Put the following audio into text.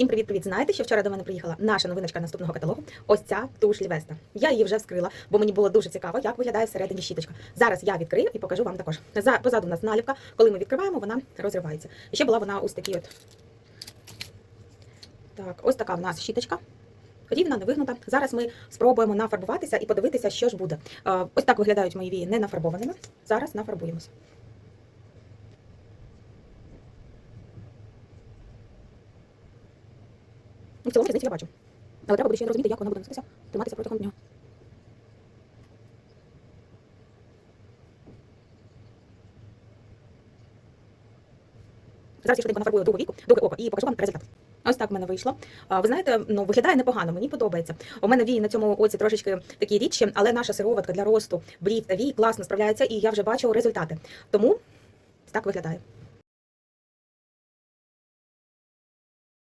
Всім привіт-привіт! Знаєте, що вчора до мене приїхала наша новиночка наступного каталогу? Ось ця туш Лівеста. Я її вже вскрила, бо мені було дуже цікаво, як виглядає всередині щіточка. Зараз я відкрию і покажу вам також. За позаду у нас наліпка. Коли ми відкриваємо, вона розривається. І ще була вона ось такій от. Так, ось така в нас щіточка. Рівна, не вигнута. Зараз ми спробуємо нафарбуватися і подивитися, що ж буде. Е, Ось так виглядають мої вії не нафарбованими. Зараз нафарбуємося. Ну, В цілому різниці я бачу. Але треба буде ще розуміти, як вона буде носитися, триматися протягом дня. Зараз я швиденько нафарбую другу віку, друге око і покажу вам результат. Ось так в мене вийшло. Ви знаєте, ну виглядає непогано, мені подобається. У мене вії на цьому оці трошечки такі рідші, але наша сироватка для росту брів та вій класно справляється, і я вже бачу результати. Тому так виглядає.